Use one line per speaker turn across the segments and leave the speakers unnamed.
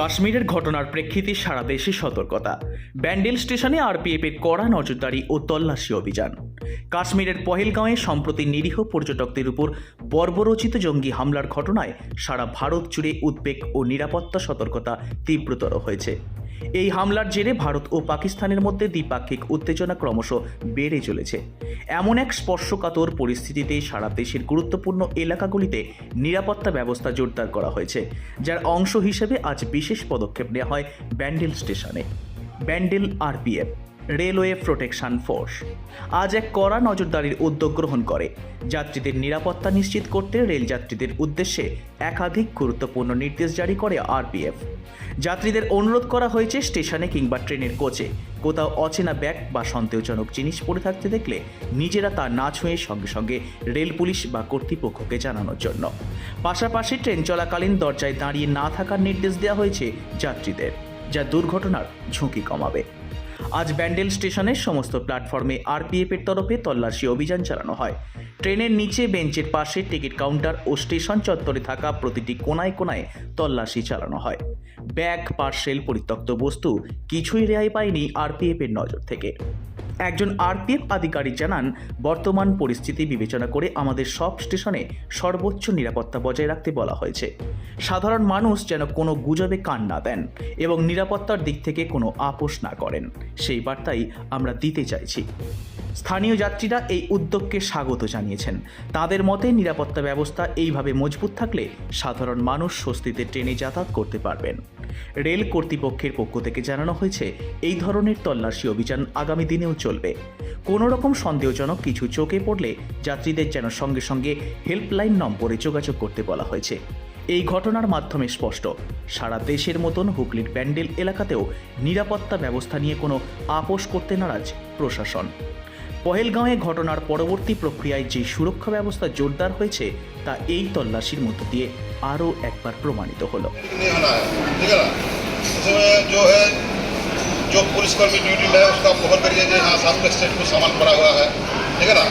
কাশ্মীরের ঘটনার প্রেক্ষিতে সারা দেশে সতর্কতা। ব্যান্ডেল স্টেশনে আরপিএফের কড়া নজরদারি ও তল্লাশি অভিযান। কাশ্মীরের পহেলগাঁওয়ে সম্প্রতি নিরীহ পর্যটকদের উপর বর্বরচিত জঙ্গি হামলার ঘটনায় সারা ভারত জুড়ে উদ্বেগ ও নিরাপত্তা সতর্কতা তীব্রতর হয়েছে। এই হামলার জেরে ভারত ও পাকিস্তানের মধ্যে দ্বিপাক্ষিক উত্তেজনা ক্রমশ বেড়ে চলেছে। এমন এক স্পর্শকাতর পরিস্থিতিতে সারা দেশের গুরুত্বপূর্ণ এলাকাগুলিতে নিরাপত্তা ব্যবস্থা জোরদার করা হয়েছে, যার অংশ হিসেবে আজ বিশেষ পদক্ষেপ নেওয়া হয় ব্যান্ডেল স্টেশনে। Bandel RPF railway protection force. আজ এক কড়া নজরদারির উদ্যোগ গ্রহণ করে। যাত্রীদের নিরাপত্তা নিশ্চিত করতে রেল যাত্রীদের উদ্দেশ্যে একাধিক গুরুত্বপূর্ণ নির্দেশ জারি করে আরপিএফ। যাত্রীদের অনুরোধ করা হয়েছে স্টেশনে কিংবা ট্রেনের কোচে। কোথাও অচেনা ব্যাগ বা সন্দেহজনক জিনিস পড়ে থাকতে দেখলে নিজেরা তা না ছুঁয়ে সঙ্গে সঙ্গে রেল পুলিশ বা কর্তৃপক্ষকে জানানোর জন্য। পাশাপাশি ট্রেন চলাকালীন দরজায় দাঁড়িয়ে না থাকার নির্দেশ দেওয়া হয়েছে যাত্রীদের, যা দুর্ঘটনার ঝুঁকি কমাবে। আজ ব্যান্ডেল স্টেশনের সমস্ত প্ল্যাটফর্মে আরপিএফের তরফে তল্লাশি অভিযান চালানো হয়। ট্রেনের নিচে, বেঞ্চের পাশে, টিকিট কাউন্টার ও স্টেশন চত্বরে থাকা প্রতিটি কোনায় কোনায় তল্লাশি চালানো হয়। ব্যাগ, পার্সেল, পরিত্যক্ত বস্তু কিছুই রেহাই পায়নি আরপিএফের নজর থেকে। একজন আরপিএফ আধিকারিক জানান, বর্তমান পরিস্থিতি বিবেচনা করে আমাদের সব স্টেশনে সর্বোচ্চ নিরাপত্তা বজায় রাখতে বলা হয়েছে। সাধারণ মানুষ যেন কোনো গুজবে কান না দেন এবং নিরাপত্তার দিক থেকে কোনো আপোষ না করেন। সেই বার্তাই আমরা দিতে চাইছি। স্থানীয় যাত্রীরা এই উদ্যোগকে স্বাগত জানিয়েছেন। তাদের মতে নিরাপত্তা ব্যবস্থা এইভাবে মজবুত থাকলে সাধারণ মানুষ স্বস্তিতে ট্রেনে যাতায়াত করতে পারবেন। রেল কর্তৃপক্ষের পক্ষ থেকে জানানো হয়েছে, এই ধরনের তল্লাশি অভিযান আগামী দিনেও চলবে। কোনো রকম সন্দেহজনক কিছু চোখে পড়লে যাত্রীদের যেন সঙ্গে সঙ্গে হেল্পলাইন নম্বরে যোগাযোগ করতে বলা হয়েছে। এই ঘটনার মাধ্যমে স্পষ্ট, সারা দেশের মতন হুগলির প্যান্ডেল এলাকাতেও নিরাপত্তা ব্যবস্থা নিয়ে কোনো আপোষ করতে নারাজ প্রশাসন। পহেলগাঁওয়ে ঘটনার পরবর্তী প্রক্রিয়ায় যে সুরক্ষা ব্যবস্থা জোরদার হয়েছে তা এই তল্লাশির মধ্য দিয়ে আরও একবার প্রমাণিত হলো
नहीं होना है ठीक है ना उसमें जो है जो पुलिसकर्मी ड्यूटी है उसका आप कवर करिए जो यहाँ सात स्टेट में सामान पड़ा हुआ है ठीक है ना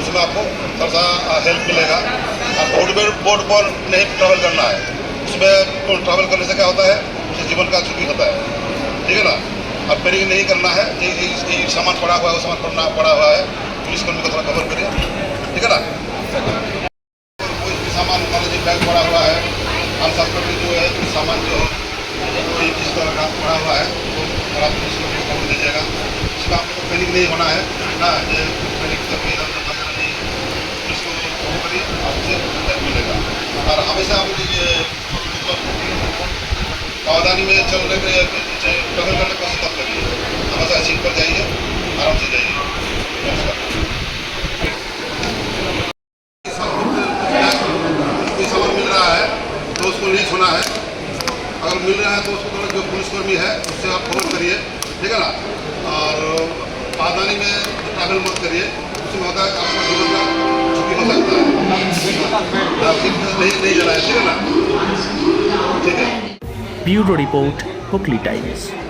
उसमें आपको थोड़ा सा हेल्प मिलेगा आप बोर्ड पे बोर्ड पर नहीं ट्रैवल करना है उसमें तो ट्रैवल करने से क्या होता है उससे जीवन का झुकी होता है ठीक है ना अब पेरिंग नहीं करना है ये ये- सामान पड़ा हुआ है वो सामान पड़ना पड़ा हुआ है पुलिसकर्मी को थोड़ा कवर करिए ठीक है ना कोई सामान मान लीजिए बैग पड़ा हुआ है हम सब भी जो है सामान जो है कोई किस तरह का पड़ा हुआ है वो थोड़ा पुलिस को खबर दीजिएगा इसमें आपको पैनिक नहीं होना है ना ये पैनिक करके इधर नहीं पुलिस को खबर करिए आपसे मिलेगा और हमेशा आप सावधानी में चलने में करने करिए हमेशा सीट पर जाइए आराम से जाइए तो उसको नहीं सुना है अगर मिल रहा है तो उसको जो पुलिसकर्मी है उससे आप फ़ोन करिए ठीक है ना और पादानी में ट्रैवल मत करिए उसमें होता है कि आपका जीवन का छुट्टी हो सकता है नहीं ठीक है ना ठीक है
ब्यूरो रिपोर्ट Hookley Times.